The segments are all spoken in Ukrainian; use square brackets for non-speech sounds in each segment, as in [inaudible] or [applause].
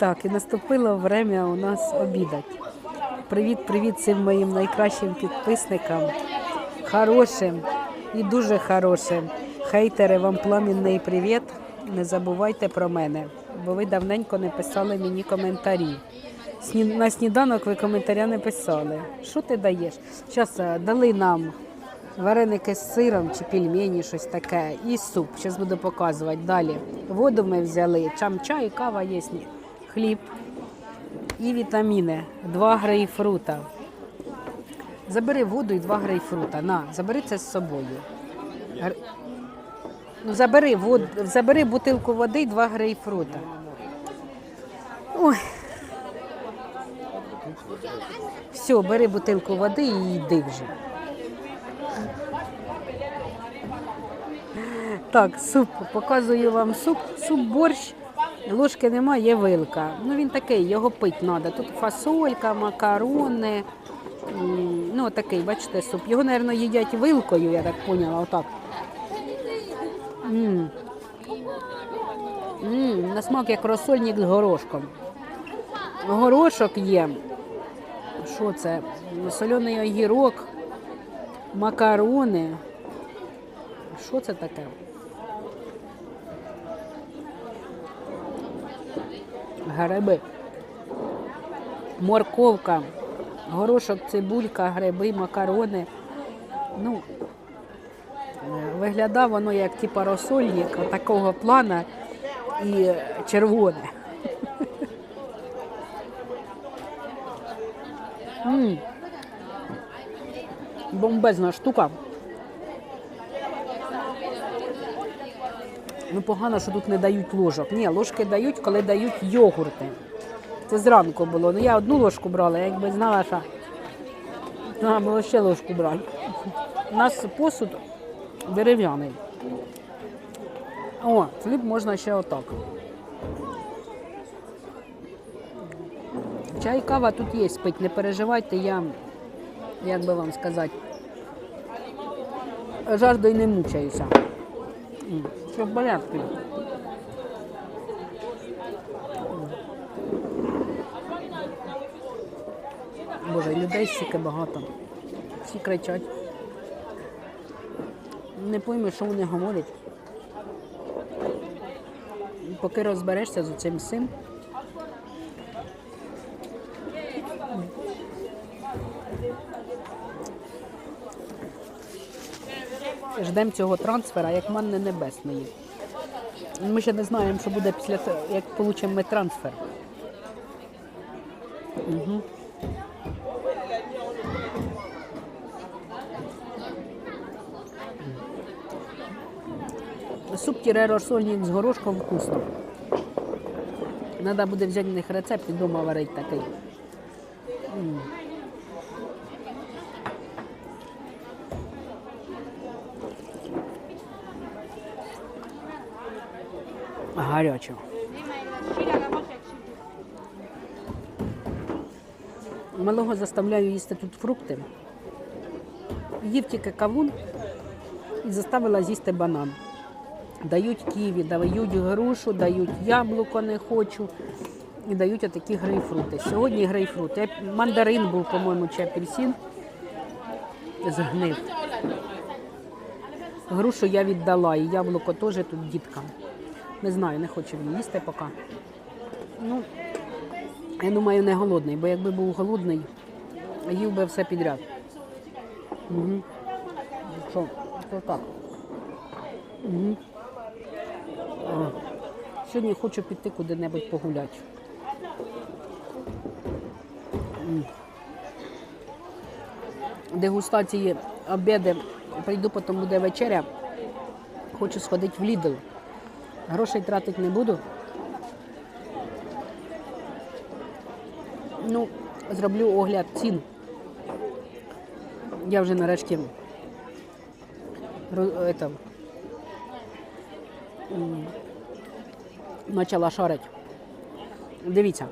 Так, і наступило время у нас обідати. Привіт, привіт всім моїм найкращим підписникам, хорошим і дуже хорошим. Хейтери, вам пламінний привіт. Не забувайте про мене, бо ви давненько не писали мені коментарі. На сніданок ви коментаря не писали. Що ти даєш? Зараз дали нам вареники з сиром чи пельмені, щось таке, і суп. Зараз буду показувати далі. Воду ми взяли, чам чай, кава є, ні, хліб і вітаміни. Два грейпфрута. Забери воду і два грейпфрута. На, забери це з собою. Гр- Ну, забери, вод... забери бутилку води і два грейпфрута. Ой. Все, бери бутилку води і йди вже. Так, суп. Показую вам суп. Суп борщ. Ложки немає, є вилка. Ну він такий, його пити треба. Тут фасолька, макарони. Ну, такий, бачите, суп. Його, мабуть, їдять вилкою, я так поняла, отак. М. М, На смак як розсольник з горошком. Горошок є. Що це? Соляний огірок, макарони. Що це таке? Гриби. Морковка, горошок, цибулька, гриби, макарони. Ну, виглядає воно як типа розсольник такого плана і червоне. Бомбезна штука. Ну, погано, що тут не дають ложок. Ні, ложки дають, коли дають йогурти. Це зранку було. Ну я одну ложку брала, я якби знала, що треба було ще ложку брати. У нас посуд дерев'яний. О, хліб можна ще отак. Чай, кава тут є спить, не переживайте, я, як би вам сказати, жаждою не мучаюся. Все в порядке. Боже, людей стільки багато. Всі кричать. Не пойми, що вони говорять. Поки розберешся з цим всім. Ждемо цього трансфера як манни небесної. Ми ще не знаємо, що буде після того, як отримаємо ми трансфер. Угу. Суп тіре розсольник з горошком вкусно. Треба буде взяти в них рецепт і вдома варити такий. М. Гарячо. Малого заставляю їсти тут фрукти. Їв тільки кавун і заставила з'їсти банан. Дають ківі, дають грушу, дають яблуко не хочу і дають отакі грейпфрути. Сьогодні грейпфрут. Мандарин був, по-моєму, чи апельсин згнив. Грушу я віддала, і яблуко теж тут діткам. Не знаю, не хочу він їсти поки. Ну, я думаю, не голодний, бо якби був голодний, їв би все підряд. Угу. Що, то так. Угу. Сьогодні хочу піти куди-небудь погуляти. Дегустації, обіди. Прийду, потім буде вечеря. Хочу сходити в Лідл. Грошей тратити не буду. Ну, зроблю огляд цін. Я вже нарешті это, почала шарити. Дивіться,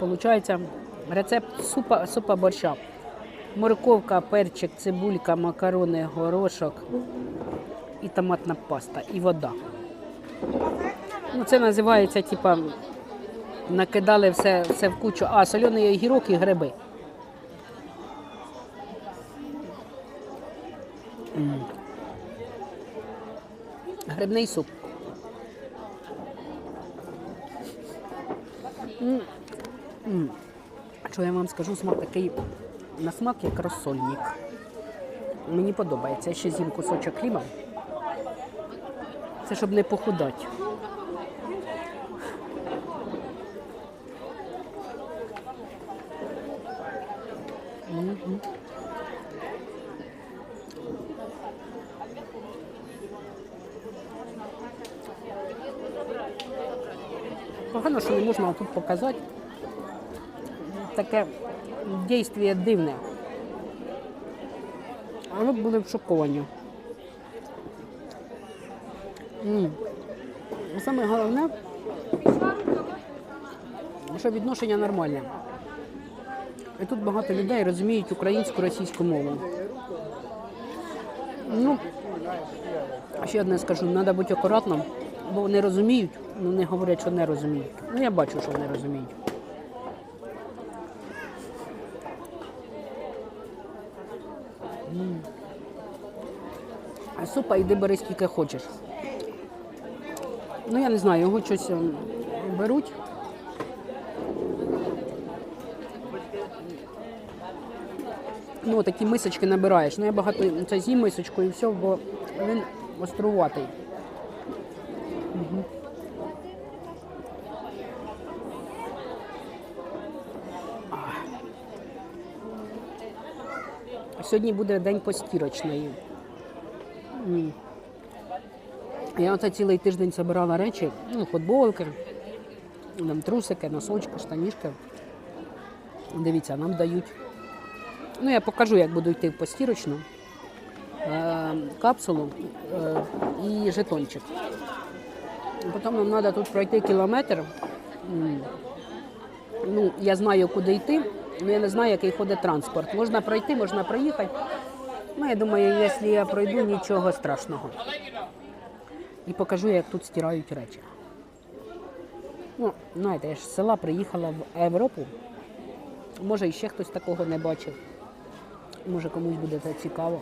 виходить рецепт супа, супа борща. Морковка, перчик, цибулька, макарони, горошок і томатна паста, і вода. Ну, це називається типа Накидали все, все в кучу. А, соляний огірок і гриби. Грибний суп. Що я вам скажу, смак такий на смак, як розсольник. Мені подобається. Ще з'їм кусочок хліба. Це щоб не похудати. Погано, що не можна тут показати. Таке дійство дивне. А ви були в шоковані. М. Саме головне, що відношення нормальне. І тут багато людей розуміють українську російську мову. Ну, ще одне скажу, треба бути акуратним, бо вони розуміють, але не говорять, що не розуміють. Ну, я бачу, що вони розуміють. А супа йди бери скільки хочеш. Ну, я не знаю, його щось ем, беруть. Ну, такі мисочки набираєш. Ну, я багато це з'їм мисочку і все, бо він оструватий. А. Сьогодні буде день постірочної. Я оце цілий тиждень збирала речі, ну, футболки, там, трусики, носочки, штанішки. Дивіться, нам дають. Ну, я покажу, як буду йти в постірочну. Е, капсулу е, і жетончик. Потім нам треба тут пройти кілометр. Ну, я знаю, куди йти, але я не знаю, який ходить транспорт. Можна пройти, можна проїхати. Ну, я думаю, якщо я пройду, нічого страшного. І покажу, як тут стирають речі. Ну, знаєте, я ж з села приїхала в Європу. Може, і ще хтось такого не бачив. Може, комусь буде це цікаво.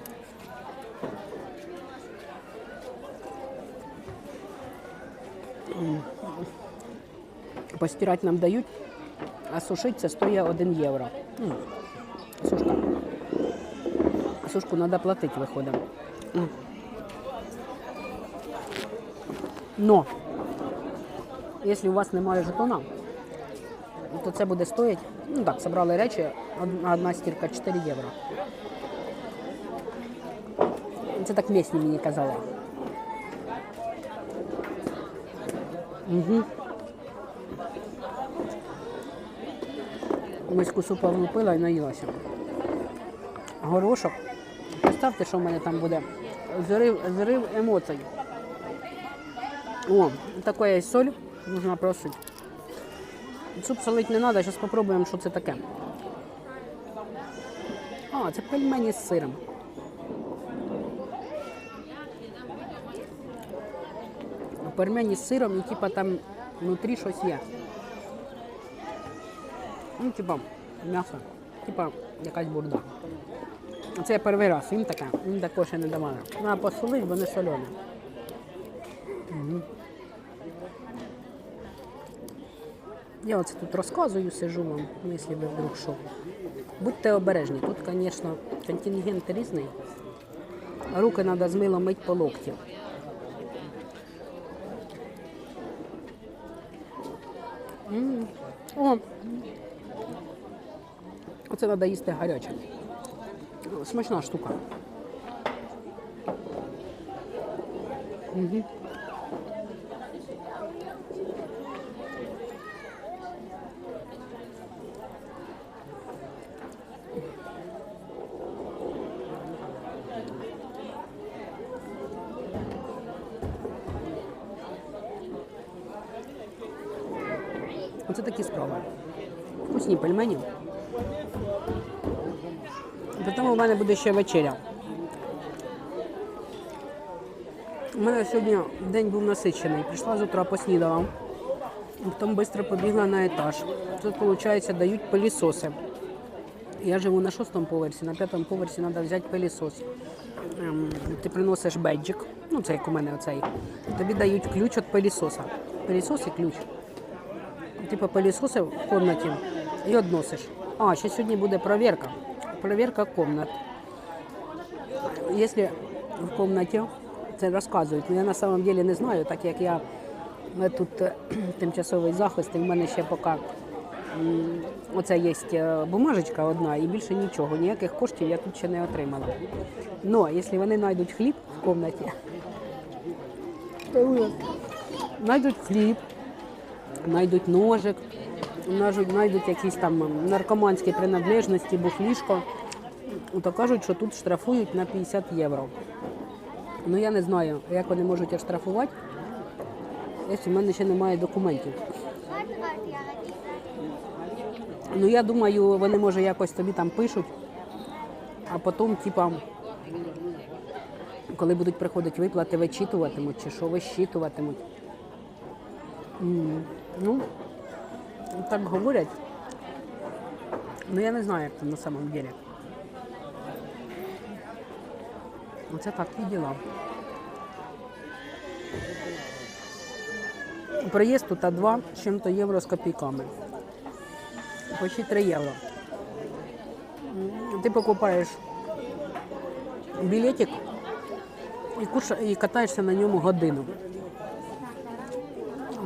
Постирати нам дають, а сушити це стоїть 1 євро. Сушка. Сушку треба платити, виходить. М. Но, якщо у вас немає жетона, то це буде стоїти, ну так, зібрали речі, одна, стірка 4 євро. Це так місні мені казали. Угу. Миську супа влупила і наїлася. Горошок. Представте, що в мене там буде. Зрив, зрив емоцій. О, такое є соль, можна просити. Суп солити не треба, зараз спробуємо, що це таке. А, це пельмені з сиром. Пельмені з сиром і типа там внутрі щось є. Ну, типа, м'ясо, типа якась бурда. Це я перший раз їм таке, їм такого ще не давали. Треба посолити, бо не солене. Я оце тут розказую, сижу вам, якщо ви вдруг що. Будьте обережні. Тут, звісно, контингент різний. Руки треба з милом мити по локті. О! Оце треба їсти гаряче. Смачна штука. Угу. Оце такі справи. Вкусні пельмені. Потім у мене буде ще вечеря. У мене сьогодні день був насичений. Прийшла з утра, поснідала. Потім швидко побігла на етаж. Тут, виходить, дають пилісоси. Я живу на шостому поверсі, на п'ятому поверсі треба взяти пилісос. Ем, Ти приносиш беджик, ну це як у мене оцей. Тобі дають ключ від пилісоса. Пилісос і ключ. Типу пилісоси в кімнаті і відносиш. А, ще сьогодні буде перевірка. Перевірка кімнат. Якщо в кімнаті, це розказують, я на самом деле не знаю, так як я тут е, [clears throat] тимчасовий захист, і в мене ще поки оце є е, бумажечка одна і більше нічого, ніяких коштів я тут ще не отримала. Но якщо вони знайдуть хліб в кімнаті, то знайдуть хліб, знайдуть ножик, знайдуть, якісь там наркоманські принадлежності, бухлішко, то кажуть, що тут штрафують на 50 євро. Ну я не знаю, як вони можуть оштрафувати, якщо в мене ще немає документів. Ну я думаю, вони може якось тобі там пишуть, а потім, типа, коли будуть приходити виплати, вичитуватимуть чи що вищитуватимуть. М, Ну, так говорять. Ну я не знаю, як там на самом деле. Оце такі діла. Проїзд тут 2 з чим-то євро з копійками. Почти 3 євро. Ти покупаєш білетик і, і катаєшся на ньому годину.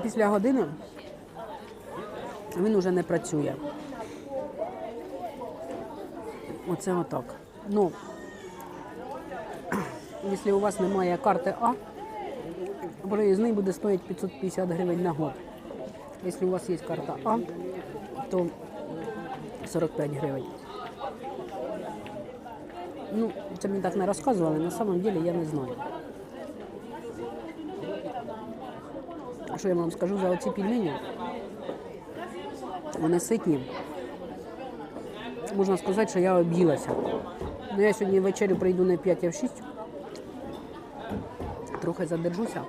Після години він уже не працює. Оце отак. Ну, [clears throat] якщо у вас немає карти А, проїзний буде стоїти 550 гривень на год. Якщо у вас є карта А, то 45 гривень. Ну, це мені так не розказували, на самом деле я не знаю. Що я вам скажу за оці пельмені? Вони ситні. Можна сказати, що я об'їлася. Ну, я сьогодні ввечері прийду не 5, а в 6. Трохи задержуся.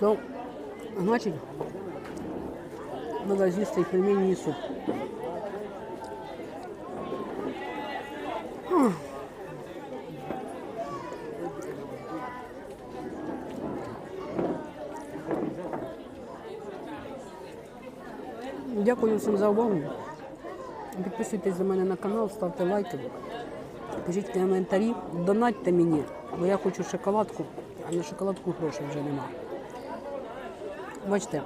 То, значить, треба з'їсти пельмені і суп. Дякую всім за увагу. Підписуйтесь до мене на канал, ставте лайки, пишіть коментарі, донатьте мені, бо я хочу шоколадку, а на шоколадку грошей вже нема. Бачите,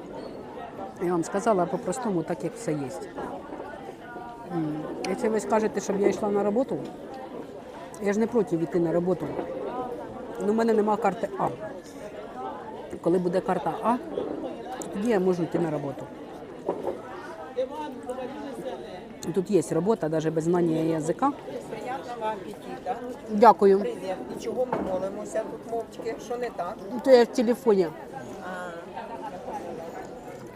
я вам сказала по-простому, так як все є. Якщо ви скажете, щоб я йшла на роботу, я ж не проти йти на роботу. Ну, в мене нема карти А. Коли буде карта А, тоді я можу йти на роботу. Тут є робота, навіть без знання язика. Приятного апетита. Дякую. Привіт. І чого ми молимося тут мовчки? Що не так? То я в телефоні.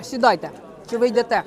Сідайте. Чи ви йдете?